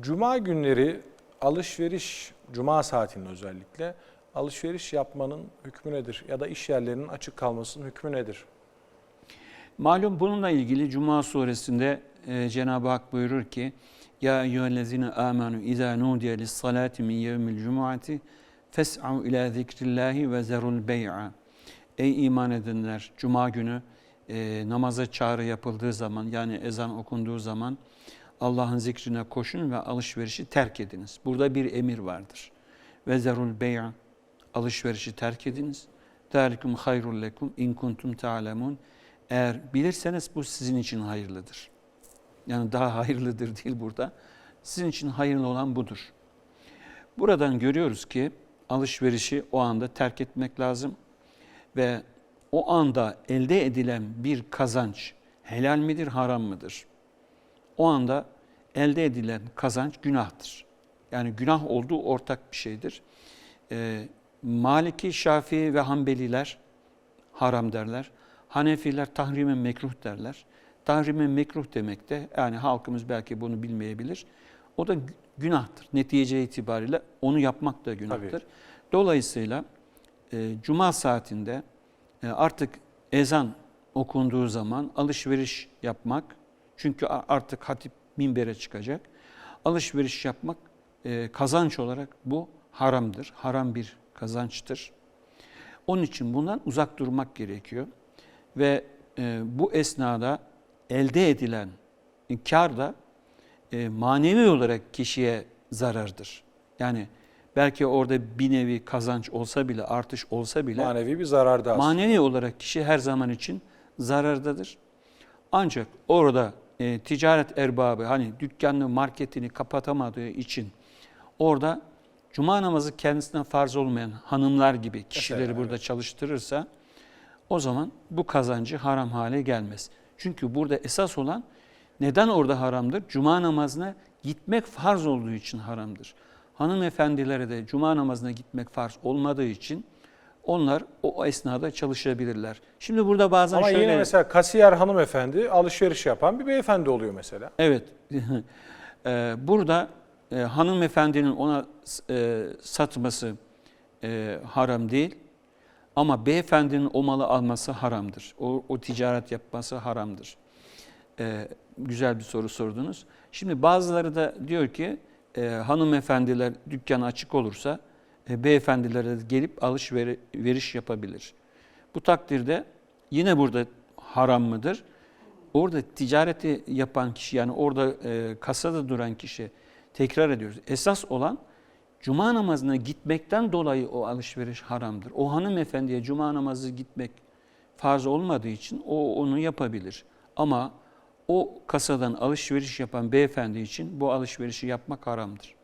Cuma günleri alışveriş, cuma saatinde özellikle alışveriş yapmanın hükmü nedir? Ya da iş yerlerinin açık kalmasının hükmü nedir? Malum bununla ilgili Cuma suresinde e, Cenab-ı Hak buyurur ki Ya eyyühellezine amenu izâ nudiye lissalâti min yevmil cumuati fes'au ila zikrillahi ve zerul bey'a Ey iman edenler Cuma günü e, namaza çağrı yapıldığı zaman yani ezan okunduğu zaman Allah'ın zikrine koşun ve alışverişi terk ediniz. Burada bir emir vardır. Ve zerul bey'a alışverişi terk ediniz. Zalikum hayrul lekum in kuntum ta'lemun. Eğer bilirseniz bu sizin için hayırlıdır. Yani daha hayırlıdır değil burada. Sizin için hayırlı olan budur. Buradan görüyoruz ki alışverişi o anda terk etmek lazım ve o anda elde edilen bir kazanç helal midir, haram mıdır? O anda elde edilen kazanç günahtır. Yani günah olduğu ortak bir şeydir. Ee, Maliki, Şafii ve Hanbeliler haram derler. Hanefiler tahrime mekruh derler. Tahrime mekruh demek de yani halkımız belki bunu bilmeyebilir. O da günahtır. Netice itibariyle onu yapmak da günahtır. Tabii. Dolayısıyla e, cuma saatinde e, artık ezan okunduğu zaman alışveriş yapmak çünkü artık hatip minbere çıkacak. Alışveriş yapmak e, kazanç olarak bu haramdır. Haram bir kazançtır. Onun için bundan uzak durmak gerekiyor. Ve e, bu esnada elde edilen kar da e, manevi olarak kişiye zarardır. Yani belki orada bir nevi kazanç olsa bile, artış olsa bile Manevi bir zarar da aslında. manevi olarak kişi her zaman için zarardadır. Ancak orada e, ticaret erbabı hani dükkanını, marketini kapatamadığı için orada cuma namazı kendisine farz olmayan hanımlar gibi kişileri Mesela, burada evet. çalıştırırsa o zaman bu kazancı haram hale gelmez. Çünkü burada esas olan neden orada haramdır? Cuma namazına gitmek farz olduğu için haramdır. Hanımefendilere de cuma namazına gitmek farz olmadığı için onlar o esnada çalışabilirler. Şimdi burada bazen Ama şöyle... yine mesela kasiyer hanımefendi alışveriş yapan bir beyefendi oluyor mesela. Evet. Eee, Burada e, hanımefendinin ona e, satması e, haram değil. Ama beyefendinin o malı alması haramdır. O, o ticaret yapması haramdır. E, güzel bir soru sordunuz. Şimdi bazıları da diyor ki e, hanımefendiler dükkan açık olursa beyefendilere de gelip alışveriş yapabilir. Bu takdirde yine burada haram mıdır? Orada ticareti yapan kişi yani orada e, kasada duran kişi tekrar ediyoruz. Esas olan cuma namazına gitmekten dolayı o alışveriş haramdır. O hanımefendiye cuma namazı gitmek farz olmadığı için o onu yapabilir. Ama o kasadan alışveriş yapan beyefendi için bu alışverişi yapmak haramdır.